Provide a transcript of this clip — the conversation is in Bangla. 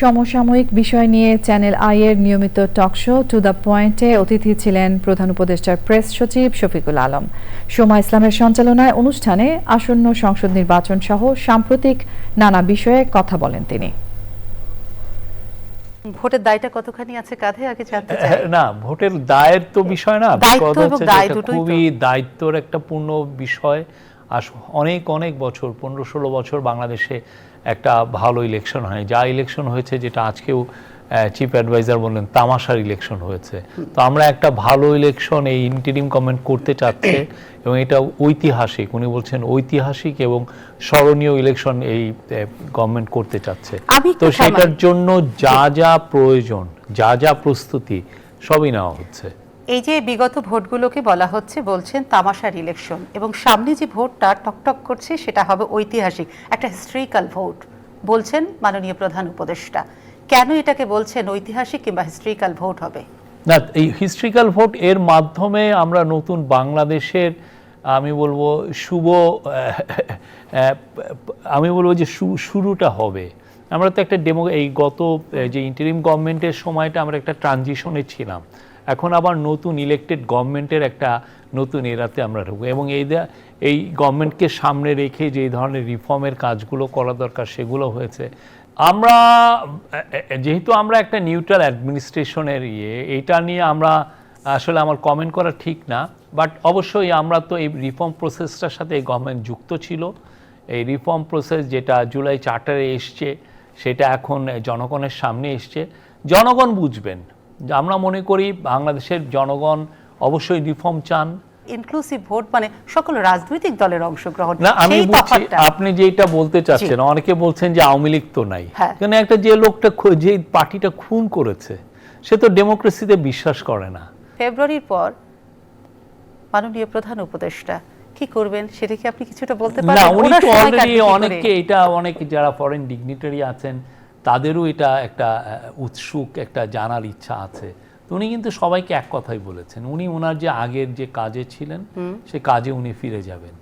সমসাময়িক বিষয় নিয়ে চ্যানেল আই এর নিয়মিত টক শো টু দ্য পয়েন্টে অতিথি ছিলেন প্রধান উপদেষ্টার প্রেস সচিব শফিকুল আলম। সোমা ইসলামের সঞ্চালনায় অনুষ্ঠানে আসন্ন সংসদ নির্বাচন সহ সাম্প্রতিক নানা বিষয়ে কথা বলেন তিনি। ভোটের দায়টা কতখানি আছে কাঁধে? আগে জানতে চাই। না ভোটের দায়ের তো বিষয় না দায়িত্ব কথা এবং দায় দুটোই তো। খুবই দায়িত্বর একটা পূর্ণ বিষয়। আর অনেক অনেক বছর পনেরো ষোলো বছর বাংলাদেশে একটা ভালো ইলেকশন হয় যা ইলেকশন হয়েছে যেটা আজকেও চিফ অ্যাডভাইজার বললেন তামাশার ইলেকশন হয়েছে। তো আমরা একটা ভালো ইলেকশন এই ইন্টিরিম কমেন্ট করতে চাচ্ছে এবং এটা ঐতিহাসিক। উনি বলছেন ঐতিহাসিক এবং স্মরণীয় ইলেকশন এই গভর্নমেন্ট করতে চাচ্ছে। তো সেটার জন্য যা যা প্রয়োজন যা যা প্রস্তুতি সবই নেওয়া হচ্ছে। এই যে বিগত ভোটগুলোকে বলা হচ্ছে, বলছেন তামাশার ইলেকশন এবং সামনে যে ভোটটা টকটক করছে সেটা হবে ঐতিহাসিক, একটা হিস্ট্রিক্যাল ভোট বলছেন মাননীয় প্রধান উপদেষ্টা। কেন এটাকে বলছেন ঐতিহাসিক কিংবা হিস্ট্রিক্যাল ভোট হবে? না, এই হিস্ট্রিক্যাল ভোট এর মাধ্যমে আমরা নতুন বাংলাদেশের, আমি বলব শুভ আমি বলব যে শুরুটা হবে। আমরা তো একটা ডেমো এই গত যে ইন্টারিম গভর্নমেন্টের সময়টা আমরা একটা ট্রানজিশনে ছিলাম। এখন আবার নতুন ইলেকটেড গভর্নমেন্টের একটা নতুন এরাতে আমরা ঢুকবো। এবং এই এই গভর্নমেন্টকে সামনে রেখে যে ধরনের রিফর্মের কাজগুলো করা দরকার, সেগুলো হয়েছে। আমরা যেহেতু আমরা একটা নিউট্রাল অ্যাডমিনিস্ট্রেশনের ইয়ে এটা নিয়ে আমরা আসলে আমার কমেন্ট করা ঠিক না। বাট অবশ্যই আমরা তো এই রিফর্ম প্রসেসটার সাথে এই গভর্নমেন্ট যুক্ত ছিল। এই রিফর্ম প্রসেস যেটা জুলাই চার্টারে এসছে, সেটা এখন জনগণের সামনে এসছে। জনগণ বুঝবেন। আমরা মনে করি বাংলাদেশের জনগণ অবশ্যই রিফর্ম চান। ইনক্লুসিভ ভোট মানে সকল রাজনৈতিক দলের অংশগ্রহণ। না আমি বলছি আপনি যেটা বলতে চাচ্ছেন অনেকে বলছেন যে আওয়ামী লীগ তো নাই। হ্যাঁ। কিন্তু একটা যে লোকটা যে পার্টিটা খুন করেছে সে তো ডেমোক্রেসিতে বিশ্বাস করে না। ফেব্রুয়ারির পর মাননীয় প্রধান উপদেষ্টা কি করবেন সেটা কি আপনি কিছুটা বলতে না পারেন উনি তো অলরেডি? অনেকে এটা অনেক যারা ফরেন ডিগনিটারি আছেন তাদেরও এটা একটা উৎসুক একটা জানার ইচ্ছা আছে। তো উনি কিন্তু সবাইকে এক কথাই বলেছেন উনি ওনার যে আগের যে কাজে ছিলেন সে কাজে উনি ফিরে যাবেন।